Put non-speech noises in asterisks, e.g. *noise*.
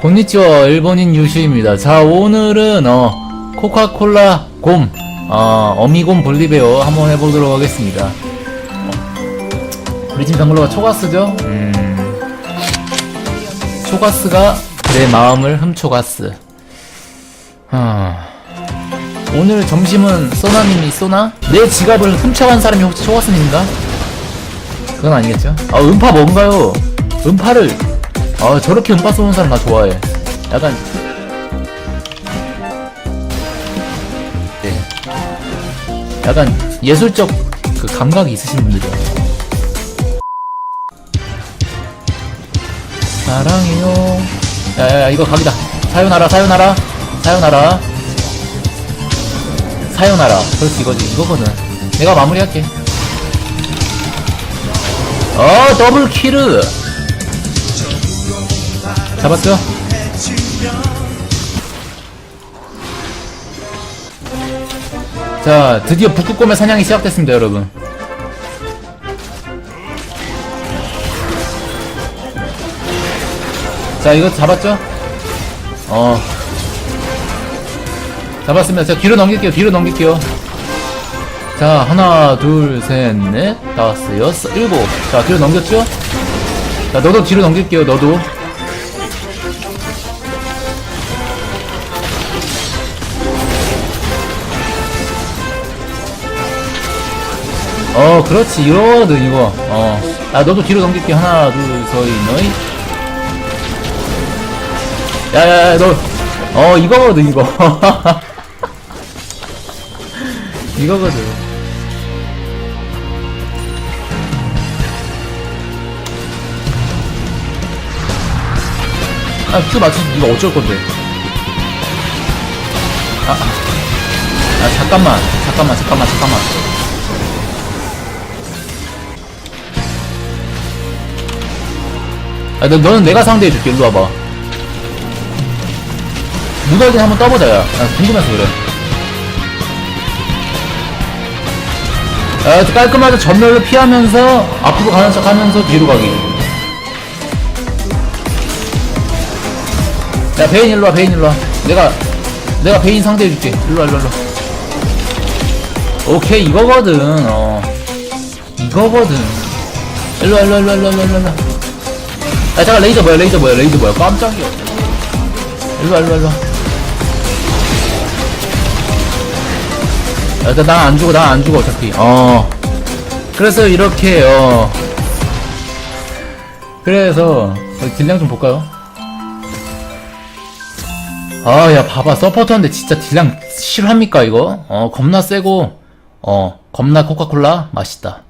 곤니치와 일본인 유시입니다. 자, 오늘은, 어, 코카콜라 곰, 어, 어미곰 볼리베어 한번 해보도록 하겠습니다. 어, 우리 팀 정글러가 초가스죠? 음, 초가스가 내 마음을 훔쳐갔스. 아, 오늘 점심은 소나님이 쏘나? 내 지갑을 훔쳐간 사람이 혹시 초가스님인가? 그건 아니겠죠? 아, 음파 뭔가요? 음파를, 아, 저렇게 음파 쏘는 사람 나 좋아해. 약간, 네. 약간 예술적 그 감각이 있으신 분들이야. 사랑해요. 야야야, 이거 각이다. 사요나라, 사요나라, 사요나라. 사요나라. 그렇지, 이거지. 이거거든. 내가 마무리할게. 어 더블 킬을 잡았죠? 자 드디어 북극곰의 사냥이 시작됐습니다 여러분 자 이거 잡았죠? 어 잡았습니다 자 뒤로 넘길게요 뒤로 넘길게요 자, 하나, 둘, 셋, 넷, 다섯, 여섯, 일곱. 자, 뒤로 넘겼죠? 자, 너도 뒤로 넘길게요, 너도. 어, 그렇지, 이거거든, 이거. 어. 야, 너도 뒤로 넘길게. 하나, 둘, 서이, 너이. 야, 야, 야, 너. 어, 이거거든, 이거. *laughs* 이거거든. 아, 큐 맞추지, 이거 어쩔 건데. 아, 아, 아, 잠깐만, 잠깐만, 잠깐만, 잠깐만. 아, 너, 너는 내가 상대해줄게, 일로 와봐. 무더기 한번 떠보자, 야. 나 궁금해서 그래. 아, 깔끔하게 전멸로 피하면서, 앞으로 가는 척 하면서 뒤로 가기. 야 베인 일로 와 베인 일로 와 내가 내가 베인 상대해줄게 일로 와 일로 와 일로 와 오케이 이거거든 어 이거거든 일로 와 일로 와 일로 와 일로 와 일로와 일로와 야 잠깐 레이저 뭐야 레이저 뭐야 레이저 뭐야 깜짝이야 일로와 일로와 일로와 야 일단 난안 죽어 난 안 죽어 어차피 어 그래서 이렇게 어 그래서 딜량 좀 볼까요? 아, 야, 봐봐. 서포터인데 진짜 딜량 실합니까, 이거? 어, 겁나 세고, 어, 겁나 코카콜라? 맛있다.